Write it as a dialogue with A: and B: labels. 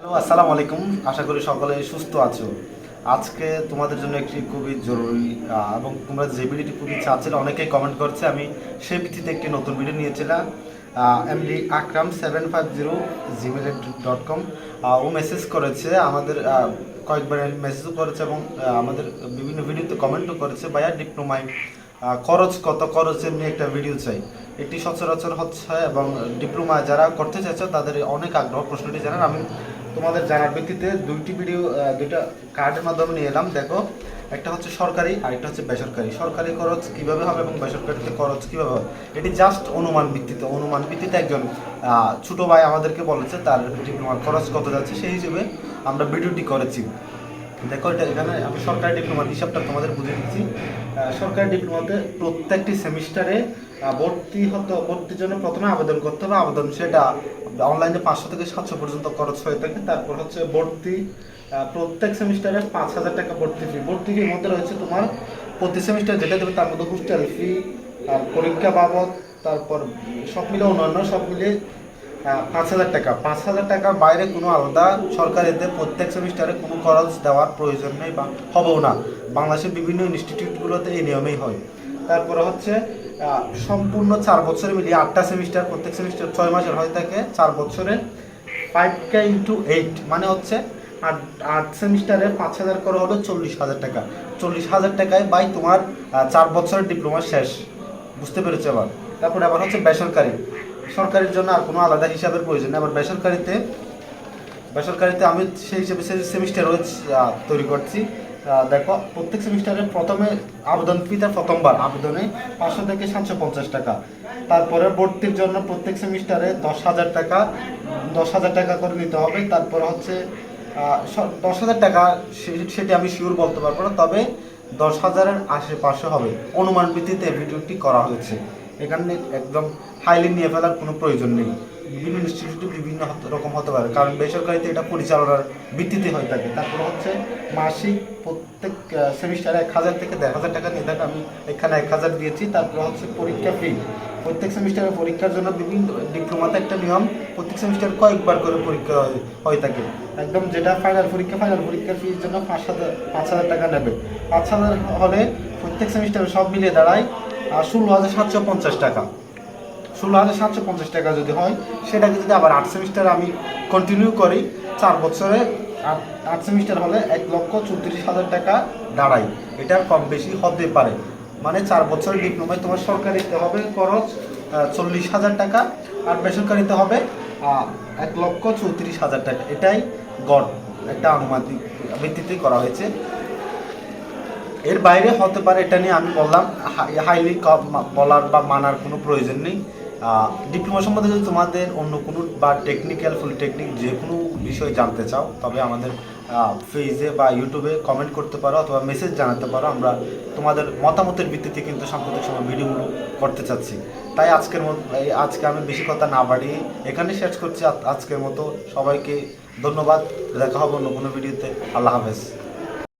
A: Hello, আসসালামু আলাইকুম। আশা করি সকলে সুস্থ আছো। আজকে তোমাদের জন্য একটি খুবই জরুরি এবং তোমরা যে ভিডিওটি খুবই চাচ্ছিলে, অনেকেই কমেন্ট করছে, আমি সেই ভিত্তিতে একটি নতুন ভিডিও নিয়েছিলাম। MD Akram seven five zero Gmail dot com ও মেসেজ করেছে, আমাদের কয়েকবার মেসেজও করেছে, এবং আমাদের বিভিন্ন ভিডিওতে কমেন্টও করেছে, ভাইয়া ডিপ্লোমায় খরচ কত? খরচের নিয়ে একটা ভিডিও চাই। এটি সচরাচর হচ্ছে, এবং ডিপ্লোমা যারা করতে চাইছে, তাদের অনেক আগ্রহ প্রশ্নটি জানান আমি তোমাদের জানার ভিত্তিতে দুইটি ভিডিও দুইটা কার্ডের মাধ্যমে নিয়ে এলাম। দেখো, একটা হচ্ছে সরকারি আর একটা হচ্ছে বেসরকারি। সরকারি খরচ কীভাবে হবে এবং বেসরকারিতে খরচ কীভাবে হবে? এটি জাস্ট অনুমান ভিত্তিতে অনুমান ভিত্তিতে একজন ছোটো ভাই আমাদেরকে বলেছে, তার ডিপ্লোমার খরচ কত যাচ্ছে, সেই হিসেবে আমরা ভিডিওটি করেছি। দেখো এটা এখানে আমি সরকারি ডিপ্লোমার হিসাবটা তোমাদের বুঝে দিচ্ছি। সরকারি ডিপ্লোমাতে প্রত্যেকটি সেমিস্টারে ভর্তি হতে ভর্তির জন্য প্রথমে আবেদন করতে হবে। আবেদন সেটা অনলাইনে পাঁচশো থেকে সাতশো পর্যন্ত খরচ হয়ে থাকে। তারপর হচ্ছে ভর্তি প্রত্যেক সেমিস্টারে পাঁচ হাজার টাকা ভর্তি ফি ভর্তি ফির মধ্যে রয়েছে তোমার প্রতি সেমিস্টার যেটা দেবে তার মধ্যে হোস্টেল ফি পরীক্ষা বাবদ তারপর সব মিলে অন্যান্য সব মিলে আহ, পাঁচ হাজার টাকা। পাঁচ হাজার টাকার বাইরে কোনো আলাদা সরকারিতে প্রত্যেক সেমিস্টারে কোনো খরচ দেওয়ার প্রয়োজন নেই বা হবেও না। বাংলাদেশের বিভিন্ন ইনস্টিটিউটগুলোতে এই নিয়মেই হয়। তারপরে হচ্ছে সম্পূর্ণ চার বছরে মিলিয়ে আটটা সেমিস্টার, প্রত্যেক সেমিস্টার ছয় মাসের হয়ে থাকে চার বছরে। ফাইভ কে ইন্টু এইট মানে হচ্ছে আট আট সেমিস্টারে পাঁচ হাজার করে হলো চল্লিশ হাজার টাকা। চল্লিশ হাজার টাকায় বাই তোমার চার বছরের ডিপ্লোমা শেষ। বুঝতে পেরেছ আবার? তারপরে আবার হচ্ছে বেসরকারি। সরকারির জন্য আর কোনো আলাদা হিসাবের প্রয়োজন নেই, আবার বেসরকারিতে বেসরকারিতে আমি সেই হিসেবে সেই সেমিস্টার রোজ তৈরি করছি। দেখো, প্রত্যেক সেমিস্টারে প্রথমে আবেদন ফিতে প্রথমবার। আবেদনে পাঁচশো থেকে সাতশো পঞ্চাশ টাকা। তারপরে ভর্তির জন্য প্রত্যেক সেমিস্টারে দশ হাজার টাকা, দশ হাজার টাকা করে নিতে হবে। তারপর হচ্ছে দশ হাজার টাকা সেটি আমি শিওর বলতে পারব না, তবে দশ হাজারের আশেপাশে হবে। অনুমান ভিত্তিতে ভিডিওটি করা হয়েছে। এখানে একদম হাইলি নিয়ে ফেলার কোনো প্রয়োজন নেই। বিভিন্ন ইনস্টিটিউটে বিভিন্ন রকম হতে পারে। কারণ বেসরকারিতে এটা পরিচালনার ভিত্তিতে হয়ে থাকে। তারপর হচ্ছে মাসিক প্রত্যেক সেমিস্টারে এক হাজার থেকে দেড় হাজার টাকা নিয়ে থাকে। আমি এখানে এক হাজার দিয়েছি। তারপর হচ্ছে পরীক্ষা ফি প্রত্যেক সেমিস্টারে পরীক্ষার জন্য বিভিন্ন ডিপ্লোমাতে একটা নিয়ম, প্রত্যেক সেমিস্টার কয়েকবার করে পরীক্ষা হয়ে থাকে। একদম যেটা ফাইনাল পরীক্ষা ফাইনাল পরীক্ষার ফির জন্য পাঁচ হাজার পাঁচ হাজার টাকা নেবে। পাঁচ হাজার হলে প্রত্যেক সেমিস্টারে সব মিলিয়ে দাঁড়ায় ষোলো হাজার সাতশো পঞ্চাশ টাকা। ষোলো হাজার সাতশো পঞ্চাশ টাকা যদি হয়, সেটাকে যদি আবার আট সেমিস্টার আমি কন্টিনিউ করি, চার বছরে আট সেমিস্টার হলে এক লক্ষ চৌত্রিশ হাজার টাকা দাঁড়ায়। এটা কম বেশি হতে পারে। মানে চার বছরের ডিপ্লোমায় তোমার সরকারিতে হবে খরচ চল্লিশ হাজার টাকা, আর বেসরকারিতে হবে এক লক্ষ চৌত্রিশ হাজার টাকা। এটাই গড়। একটা আনুমানিক ভিত্তিতেই করা হয়েছে। এর বাইরে হতে পারে এটা নিয়ে আমি বললাম হাইলি বলার বা মানার কোনো প্রয়োজন নেই। ডিপ্লোমা সম্বন্ধে যদি তোমাদের অন্য কোনো বা টেকনিক্যাল ফুল টেকনিক যে কোনো বিষয় জানতে চাও, তবে আমাদের ফেজে বা ইউটিউবে কমেন্ট করতে পারো অথবা মেসেজ জানাতে পারো। আমরা তোমাদের মতামতের ভিত্তিতে কিন্তু সাম্প্রতিক সময় ভিডিওগুলো করতে চাচ্ছি। তাই আজকের মতো আজকে আমি বেশি কথা না বাড়িয়ে এখানে শেষ করছি। আজকের মতো সবাইকে ধন্যবাদ। দেখা হবে অন্য কোনো ভিডিওতে। আল্লাহ হাফেজ।